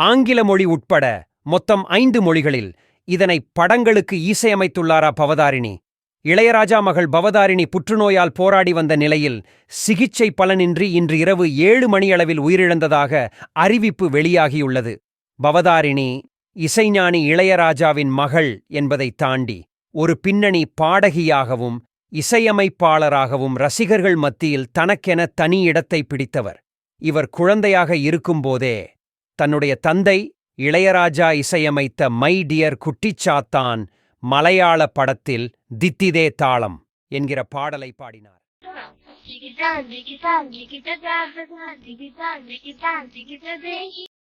ஆங்கில மொழி உட்பட மொத்தம் ஐந்து மொழிகளில் இதனை படங்களுக்கு இசையமைத்துள்ளாரா பவதாரிணி. இளையராஜா மகள் பவதாரிணி புற்றுநோயால் போராடி வந்த நிலையில் சிகிச்சை பலனின்றி இன்று இரவு ஏழு மணியளவில் உயிரிழந்ததாக அறிவிப்பு வெளியாகியுள்ளது. பவதாரிணி இசைஞானி இளையராஜாவின் மகள் என்பதைத் தாண்டி ஒரு பின்னணி பாடகியாகவும் இசையமைப்பாளராகவும் ரசிகர்கள் மத்தியில் தனக்கென தனி இடத்தை பிடித்தவர். இவர் குழந்தையாக இருக்கும்போதே தன்னுடைய தந்தை இளையராஜா இசையமைத்த மை டியர் குட்டிச்சாத்தான் மலையாள படத்தில் தித்திதே தாளம் என்கிற பாடலை பாடினார்.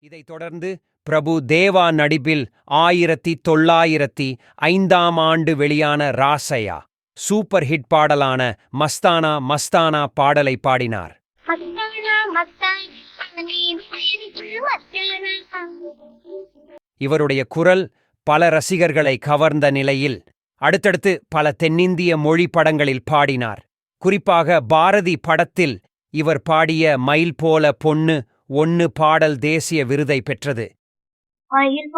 இதைத் தொடர்ந்து பிரபு தேவா நடிப்பில் ஆயிரத்தி தொள்ளாயிரத்தி ஐந்தாம் ஆண்டு வெளியான ராசையா சூப்பர் ஹிட் பாடலான மஸ்தானா மஸ்தானா பாடலை பாடினார். இவருடைய குரல் பல ரசிகர்களை கவர்ந்த நிலையில் அடுத்தடுத்து பல தென்னிந்திய மொழி படங்களில் பாடினார். குறிப்பாக பாரதி படத்தில் இவர் பாடிய மயில் போல பொண்ணு ஒன்னு பாடல் தேசிய விருதை பெற்றது. மயில்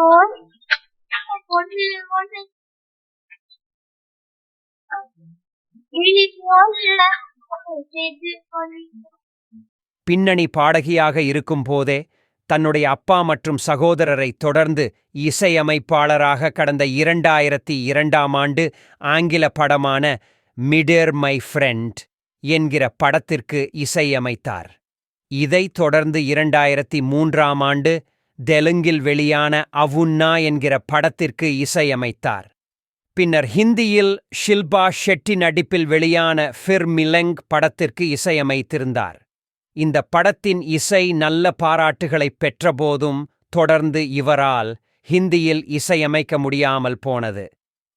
பின்னணி பாடகியாக இருக்கும் போதே தன்னுடைய அப்பா மற்றும் சகோதரரை தொடர்ந்து இசையமைப்பாளராக கடந்த இரண்டாயிரத்தி இரண்டாம் ஆண்டு ஆங்கில படமான மிடர் மை ஃப்ரெண்ட் என்கிற படத்திற்கு இசையமைத்தார். இதைத் தொடர்ந்து இரண்டாயிரத்தி மூன்றாம் ஆண்டு தெலுங்கில் வெளியான அவுன்னா என்கிற படத்திற்கு இசையமைத்தார். பின்னர் ஹிந்தியில் ஷில்பா ஷெட்டி நடிப்பில் வெளியான ஃபிர் மிலங் படத்திற்கு இசையமைத்திருந்தார். இந்த படத்தின் இசை நல்ல பாராட்டுகளைப் பெற்றபோதும் தொடர்ந்து இவரால் ஹிந்தியில் இசையமைக்க முடியாமல் போனது.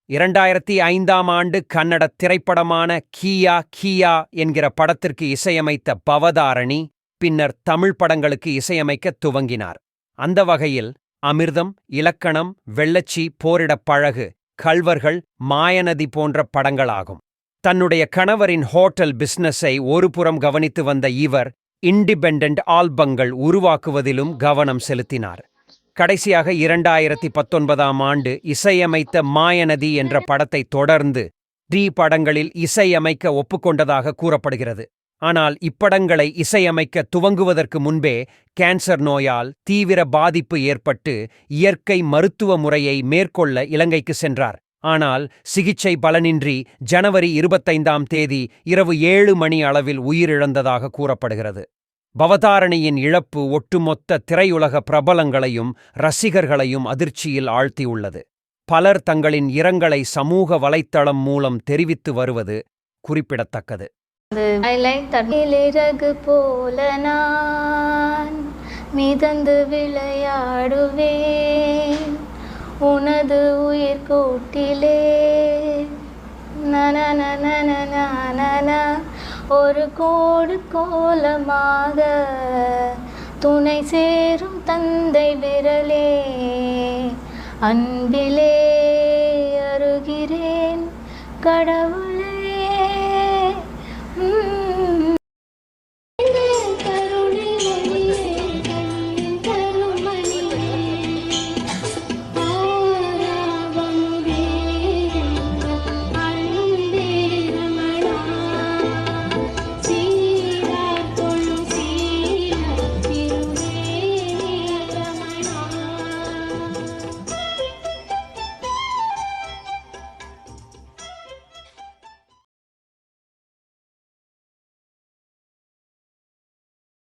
இரண்டாயிரத்தி ஐந்தாம் ஆண்டு கன்னட திரைப்படமான கியா கியா என்கிற படத்திற்கு இசையமைத்த பவதாரணி பின்னர் தமிழ் படங்களுக்கு இசையமைக்க துவங்கினார். அந்த வகையில் அமிர்தம் இலக்கணம் வெள்ளச்சி போரிடப் பழகு கள்வர்கள் மாயநதி போன்ற படங்களாகும். தன்னுடைய கணவரின் ஹோட்டல் பிசினஸை ஒருபுறம் கவனித்து வந்த இவர் இண்டிபெண்ட் ஆல்பங்கள் உருவாக்குவதிலும் கவனம் செலுத்தினார். கடைசியாக இரண்டாயிரத்தி பத்தொன்பதாம் ஆண்டு இசையமைத்த மாயநதி என்ற படத்தை தொடர்ந்து டி படங்களில் இசையமைக்க ஒப்புக்கொண்டதாக கூறப்படுகிறது. ஆனால் இப்படங்களை இசையமைக்க துவங்குவதற்கு முன்பே கேன்சர் நோயால் தீவிர பாதிப்பு ஏற்பட்டு இயற்கை மருத்துவ முறையை மேற்கொள்ள இலங்கைக்கு சென்றார். ஆனால் சிகிச்சை பலனின்றி ஜனவரி இருபத்தைந்தாம் தேதி இரவு ஏழு மணி அளவில் உயிரிழந்ததாக கூறப்படுகிறது. பவதாரணியின் இழப்பு ஒட்டுமொத்த திரையுலக பிரபலங்களையும் ரசிகர்களையும் அதிர்ச்சியில் ஆழ்த்தியுள்ளது. பலர் தங்களின் இரங்கலை சமூக வலைத்தளம் மூலம் தெரிவித்து வருவது குறிப்பிடத்தக்கது. போல நான் மிதந்து விளையாடுவேன். உயிர் கூட்டிலே. நனநனநனநன ஒரு கோடு கோலமாக துணை சேரும் தந்தை விரலே. அன்பிலே அருகிறேன் கடவுள்.